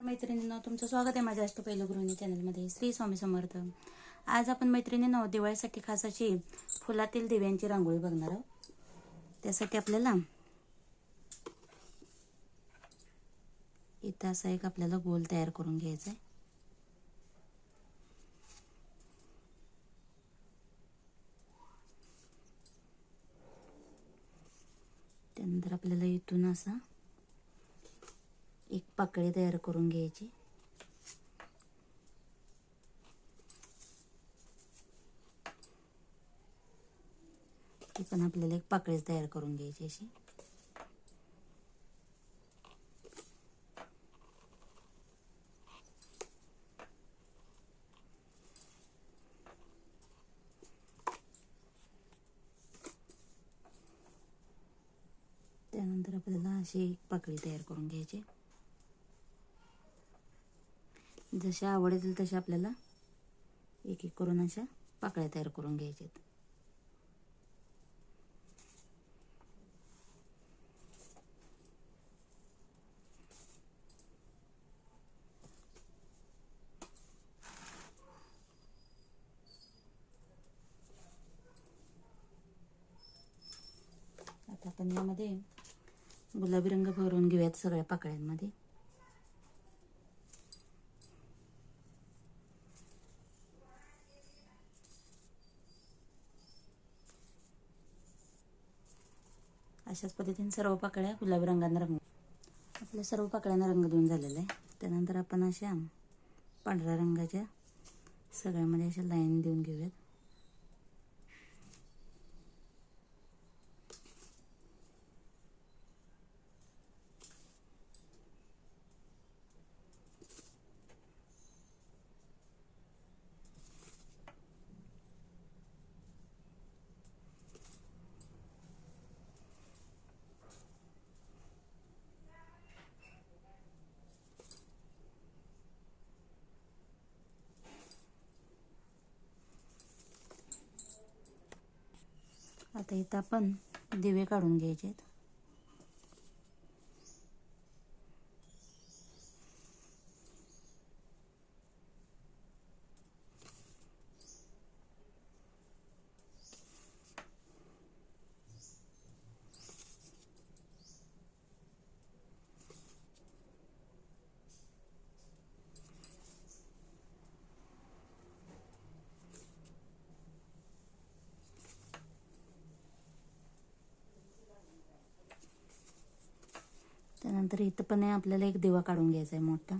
मैत्रिणींनो तुमचं स्वागत आहे माझ्या अष्टपैलू गृहिणी चॅनलमध्ये. श्री स्वामी समर्थ. आज आपण मैत्रिणींनो दिवाळीसाठी खास अशी फुलातील दिव्यांची रांगोळी बघणार आहोत. त्यासाठी आपल्याला इथं असा एक आपल्याला गोल तयार करून घ्यायचा आहे त्यानंतर आपल्याला इथून असा एक पाकळी तयार करून घ्यायची. ती पण आपल्याला एक पाकळीच तयार करून घ्यायची अशी. त्यानंतर आपल्याला अशी एक पाकळी तयार करून घ्यायची. जशा आवडतील तशा आपल्याला एक एक करून अशा पाकळ्या तयार करून घ्यायच्यात. आता आपण यामध्ये गुलाबी रंग भरून घेऊयात सगळ्या पाकळ्यांमध्ये. अशाच पद्धतीने सर्व पाकळ्या गुलाबी रंगाने रंग आपल्या सर्व पाकळ्यांना रंग देऊन झालेला आहे. त्यानंतर आपण अशा पांढऱ्या रंगाच्या सगळ्यामध्ये अशा लाईन देऊन घेऊयात. आता इथं आपण दिवे काढून घ्यायचे आहेत त्यानंतर इथं पण आहे आपल्याला एक दिवा काढून घ्यायचा आहे मोठा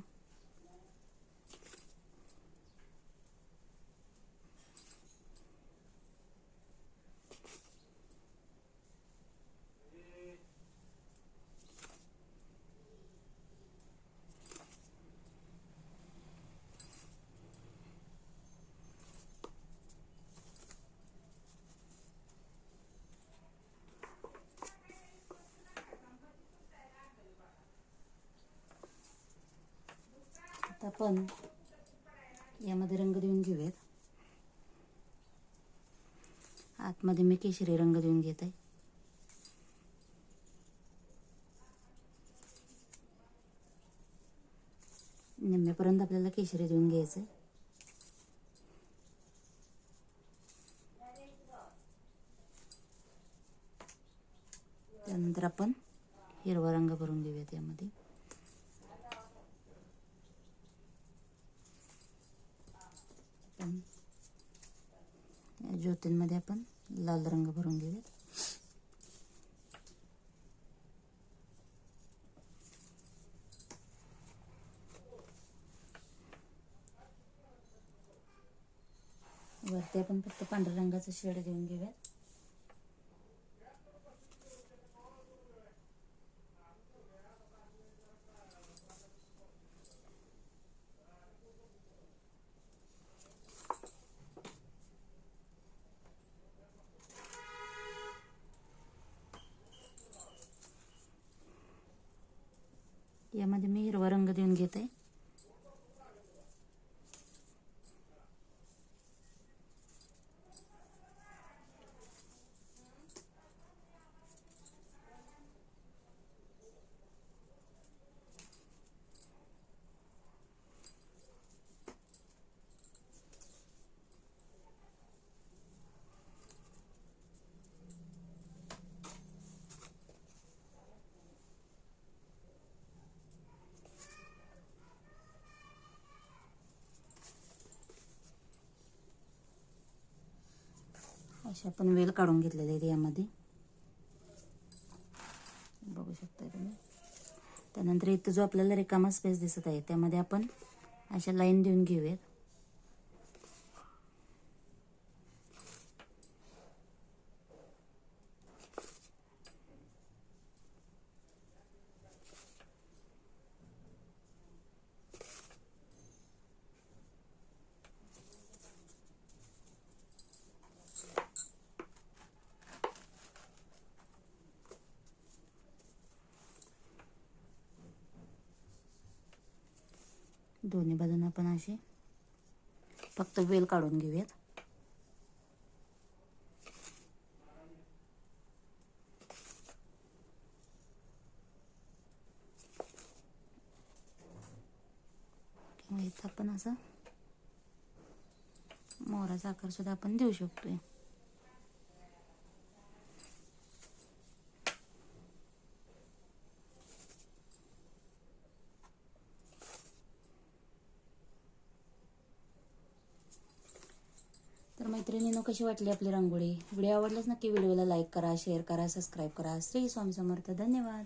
आता आपण यामध्ये रंग देऊन घेऊयात. आतमध्ये मी केशरी रंग देऊन घेत आहे. निम्म्यापर्यंत आपल्याला केशरी देऊन घ्यायचं आहे त्यानंतर आपण हिरवा रंग भरून घेऊयात यामध्ये आपण या ज्योतींमध्ये आपण लाल रंग भरून घेऊयात. वरती आपण फक्त पांढऱ्या रंगाचं शेड देऊन घेऊयात. यामध्ये मी हिरवा रंग देऊन घेते. अशा आपण वेल काढून घेतलेले आहेत यामध्ये. बघू शकता तुम्ही. त्यानंतर इथं जो आपल्याला रिकामा स्पेस दिसत आहे त्यामध्ये आपण अशा लाईन देऊन घेऊयात. दोन्ही बाजून आपण असे फक्त वेल काढून घेऊयात. किंवा इथं आपण असं मोराचा आकार सुद्धा आपण देऊ शकतोय. तर मैत्रिणीनं कशी वाटली आपली रांगोळी? व्हिडिओ आवडल्यास नक्की व्हिडिओला लाईक करा शेअर करा सबस्क्राईब करा. श्री स्वामी समर्थ. धन्यवाद.